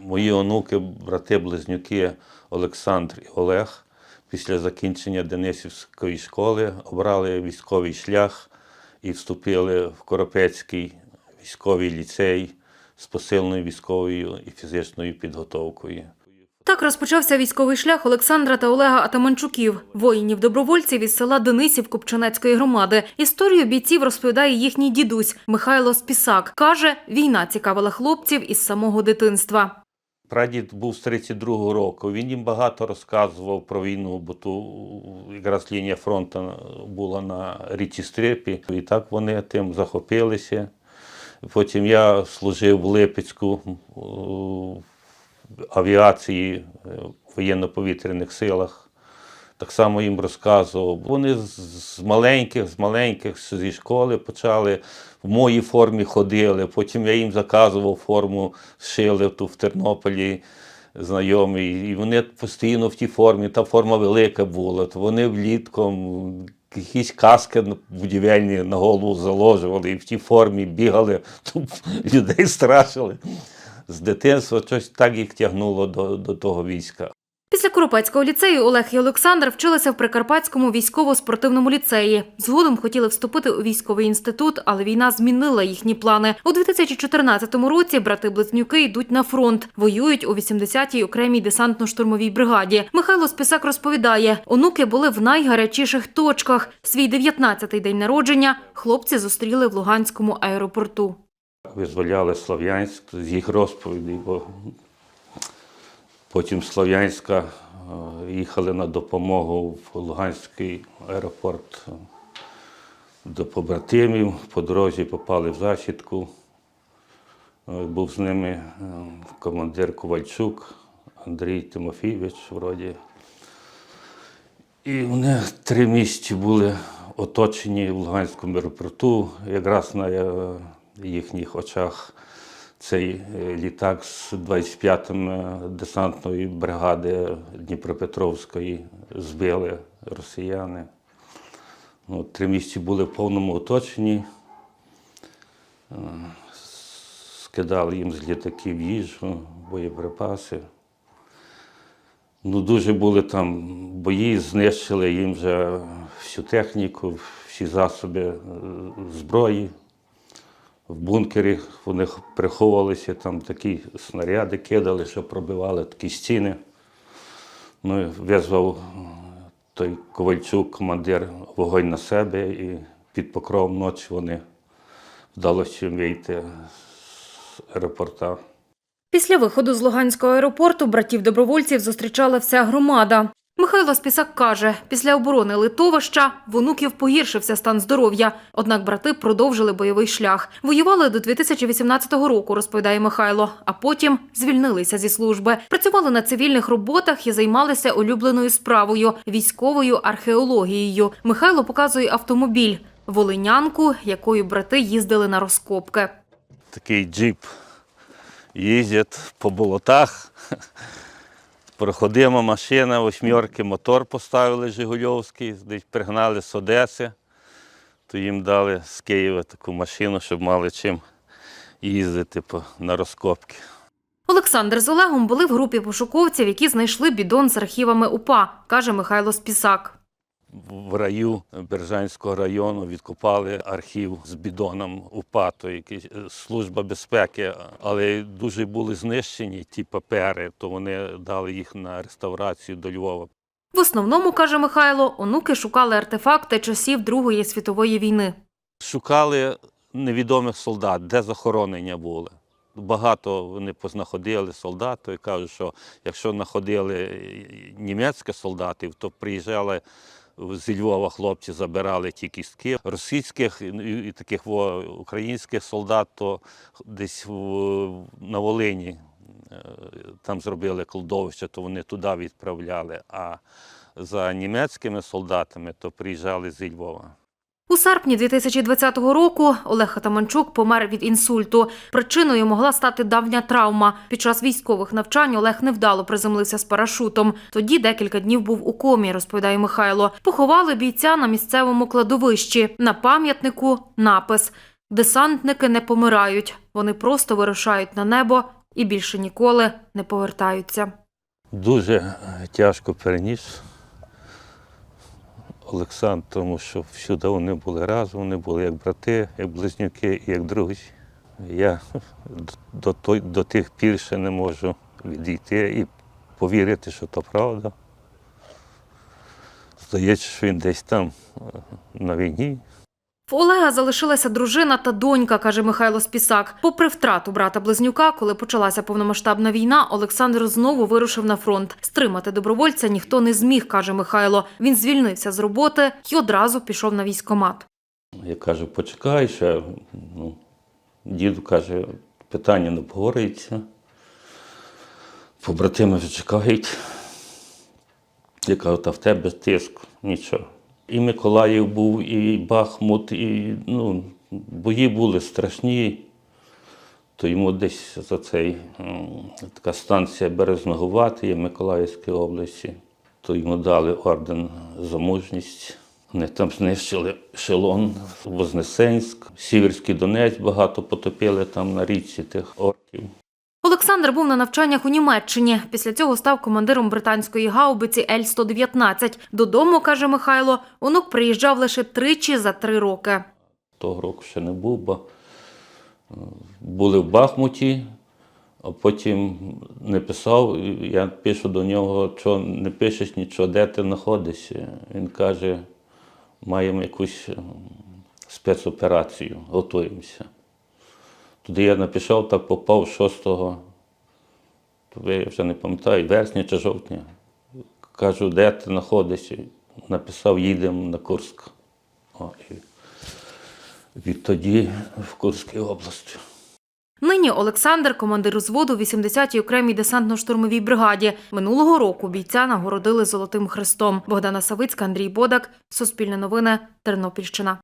Мої онуки, брати-близнюки Олександр і Олег після закінчення Денисівської школи обрали військовий шлях і вступили в Коропецький військовий ліцей з посиленою військовою і фізичною підготовкою. Так розпочався військовий шлях Олександра та Олега Атаманчуків, воїнів-добровольців із села Денисів Купчинецької громади. Історію бійців розповідає їхній дідусь Михайло Спісак. Каже, війна цікавила хлопців із самого дитинства. Прадід був з 32-го року. Він їм багато розказував про війну, бо ту якраз лінія фронту була на річці Стрипі. І так вони тим захопилися. Потім я служив в Липецьку авіації е, в воєнно-повітряних силах. Так само їм розказував. Вони з- маленьких, з маленьких зі школи почали в моїй формі ходили. Потім я їм заказував форму, шили ту в Тернополі знайомий. І вони постійно в тій формі, та форма велика була. То вони влітком якісь каски будівельні на голову заложували і в тій формі бігали, тут людей страшили. З дитинства щось так їх тягнуло до, до того війська. Після Коропецького ліцею Олег і Олександр вчилися в Прикарпатському військово-спортивному ліцеї. Згодом хотіли вступити у військовий інститут, але війна змінила їхні плани. У 2014 році брати-близнюки йдуть на фронт, воюють у 80-й окремій десантно-штурмовій бригаді. Михайло Списак розповідає, онуки були в найгарячіших точках. Свій 19-й день народження хлопці зустріли в Луганському аеропорту. Визволяли Слов'янськ з їх розповідей, бо потім Слов'янська е, їхали на допомогу в Луганський аеропорт е, до побратимів. По дорозі попали в засідку. Е, Був з ними командир Ковальчук Андрій Тимофійович, вроді. І вони три місяці були оточені в Луганському аеропорту, якраз на їхніх очах цей е, літак з 25-м десантної бригади Дніпропетровської збили росіяни. Ну, три місяці були в повному оточенні. Е, Скидали їм з літаків їжу, боєприпаси. Ну, дуже були там бої, знищили їм вже всю техніку, всі засоби е, зброї. В бункері вони приховувалися, там такі снаряди кидали, що пробивали такі стіни. Ну, визвав е, той Ковальчук, командир, вогонь на себе, і під покровом ночі вони вдалося вийти з аеропорта. Після виходу з Луганського аеропорту братів-добровольців зустрічала вся громада. Михайло Спісак каже, після оборони литовища в онуків погіршився стан здоров'я. Однак брати продовжили бойовий шлях. Воювали до 2018 року, розповідає Михайло, а потім звільнилися зі служби. Працювали на цивільних роботах і займалися улюбленою справою військовою археологією. Михайло показує автомобіль волинянку, якою брати їздили на розкопки. такий джип. Їздять по болотах. Проходима машина, восьмерки, мотор поставили Жигульовський, десь пригнали з Одеси, то їм дали з Києва таку машину, щоб мали чим їздити на розкопки. Олександр з Олегом були в групі пошуковців, які знайшли бідон з архівами УПА, каже Михайло Спісак. В раю Бережанського району відкопали архів з бідоном УПА, то е, служба безпеки, але дуже були знищені ті папери, то вони дали їх на реставрацію до Львова. В основному, каже Михайло, онуки шукали артефакти часів Другої світової війни. Шукали невідомих солдат, де захоронення були. Багато вони познаходили солдатів і кажуть, що якщо знаходили німецьких солдатів, то приїжджали зі Львова хлопці, забирали ті кістки. Російських і і таких українських солдат, то десь на Волині е, там зробили кладовище, то вони туди відправляли. А за німецькими солдатами то приїжджали зі Львова. У серпні 2020 року Олег Атаманчук помер від інсульту. Причиною могла стати давня травма. Під час військових навчань Олег невдало приземлився з парашутом. Тоді декілька днів був у комі, розповідає Михайло. Поховали бійця на місцевому кладовищі. На пам'ятнику напис: Десантники не помирають. Вони просто вирушають на небо і більше ніколи не повертаються. Дуже тяжко переніс Олександр, тому що всюди вони були разом, вони були як брати, як близнюки як друзі. Я до, той, до тих пір ще не можу відійти і повірити, що то правда. Здається, що він десь там е, на війні. В Олега залишилася дружина та донька, каже Михайло Спісак. Попри втрату брата близнюка, коли почалася повномасштабна війна, Олександр знову вирушив на фронт. Стримати добровольця ніхто не зміг, каже Михайло. Він звільнився з роботи і одразу пішов на військкомат. Я кажу, почекай ще. Ну, діду каже, питання не обговорюється. Побратими вже чекають. Я кажу, та в тебе тиск, нічого. І Миколаїв був, і Бахмут, і ну, бої були страшні. То йому десь за цей така станція Березногувати Миколаївській області. То йому дали орден за мужність. Вони там знищили Шелон, Вознесенськ, Сіверський Донець багато потопили там на річці тих орків. Олександр був на навчаннях у Німеччині. Після цього став командиром британської гаубиці Л-119. Додому, каже Михайло, онук приїжджав лише тричі за три роки. Того року ще не був, бо е, були в Бахмуті, а потім не писав. Я пишу до нього, що не пишеш нічого, де ти знаходишся. Він каже, маємо якусь е, спецоперацію, готуємося. Туди я написав, так попав 6 я вже не пам'ятаю, вересня чи жовтня. Кажу, де ти знаходишся? Написав, їдемо на Курськ. О, і відтоді в Курській області. Нині Олександр командир узводу 80-й окремій десантно-штурмовій бригаді. Минулого року бійця нагородили Золотим Хрестом. Богдана Савицька, Андрій Бодак, Суспільне новини, Тернопільщина.